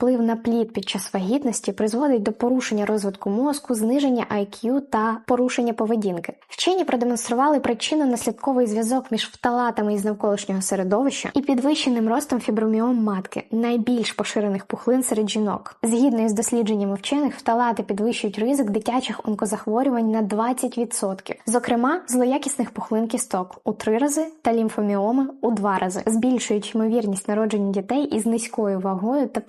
вплив на плід під час вагітності призводить до порушення розвитку мозку, зниження IQ та порушення поведінки. Вчені продемонстрували причинно-наслідковий зв'язок між фталатами із навколишнього середовища і підвищеним ростом фіброміом матки, найбільш поширених пухлин серед жінок. Згідно із дослідженнями вчених, фталати підвищують ризик дитячих онкозахворювань на 20%, зокрема злоякісних пухлин кісток у 3 рази та лімфоміоми у 2 рази, збільшують ймовірність народження дітей із низькою вагою та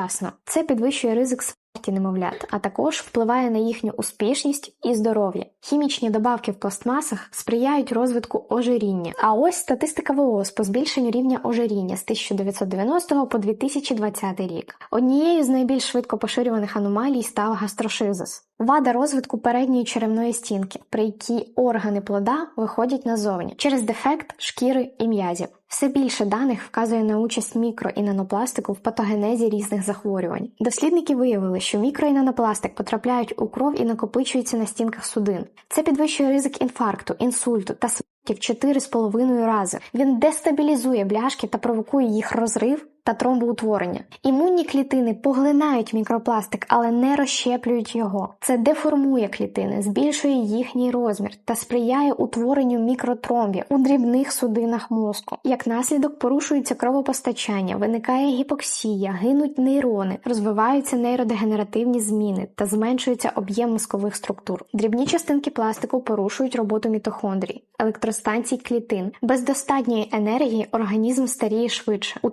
передчасно. Це підвищує ризик смерті немовлят, а також впливає на їхню успішність і здоров'я. Хімічні добавки в пластмасах сприяють розвитку ожиріння. А ось статистика ВООЗ по збільшенню рівня ожиріння з 1990 по 2020 рік. Однією з найбільш швидко поширюваних аномалій став гастрошизис. Вада розвитку передньої черевної стінки, при якій органи плода виходять назовні через дефект шкіри і м'язів. Все більше даних вказує на участь мікро і нанопластику в патогенезі різних захворювань. Дослідники виявили, що мікро і нанопластик потрапляють у кров і накопичуються на стінках судин. Це підвищує ризик інфаркту, інсульту та смерті в 4,5 рази. Він дестабілізує бляшки та провокує їх розрив та тромбоутворення. Імунні клітини поглинають мікропластик, але не розщеплюють його. Це деформує клітини, збільшує їхній розмір та сприяє утворенню мікротромбів у дрібних судинах мозку. Як наслідок порушується кровопостачання, виникає гіпоксія, гинуть нейрони, розвиваються нейродегенеративні зміни та зменшується об'єм мозкових структур. Дрібні частинки пластику порушують роботу мітохондрій, електростанцій клітин. Без достатньої енергії організм старіє швидше. У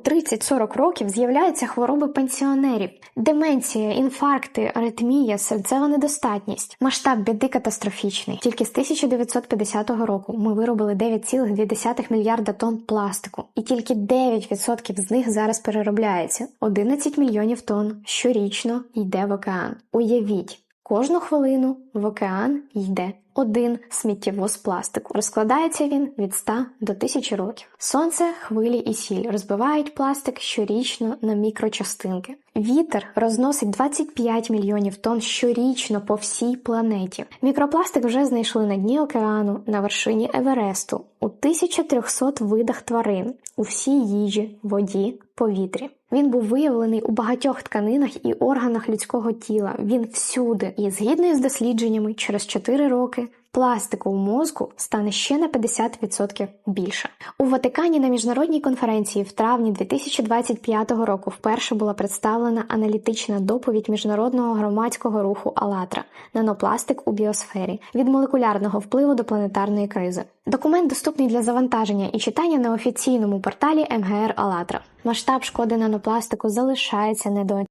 30-40 років з'являються хвороби пенсіонерів, деменція, інфаркти, аритмія, серцева недостатність. Масштаб біди катастрофічний. Тільки з 1950 року ми виробили 9,2 мільярда тонн пластику, і тільки 9% з них зараз переробляється. 11 мільйонів тонн щорічно йде в океан. Уявіть, кожну хвилину в океан йде один сміттєвоз пластику. Розкладається він від 100 до 1000 років. Сонце, хвилі і сіль розбивають пластик щорічно на мікрочастинки. Вітер розносить 25 мільйонів тонн щорічно по всій планеті. Мікропластик вже знайшли на дні океану, на вершині Евересту, у 1300 видах тварин, у всій їжі, воді, повітрі. Він був виявлений у багатьох тканинах і органах людського тіла. Він всюди. І згідно з дослідженнями, через 4 роки пластику в мозку стане ще на 50% більше. У Ватикані на міжнародній конференції в травні 2025 року вперше була представлена аналітична доповідь міжнародного громадського руху «АЛЛАТРА» нанопластик у біосфері від молекулярного впливу до планетарної кризи. Документ доступний для завантаження і читання на офіційному порталі МГР «АЛЛАТРА». Масштаб шкоди нанопластику залишається недооціненим.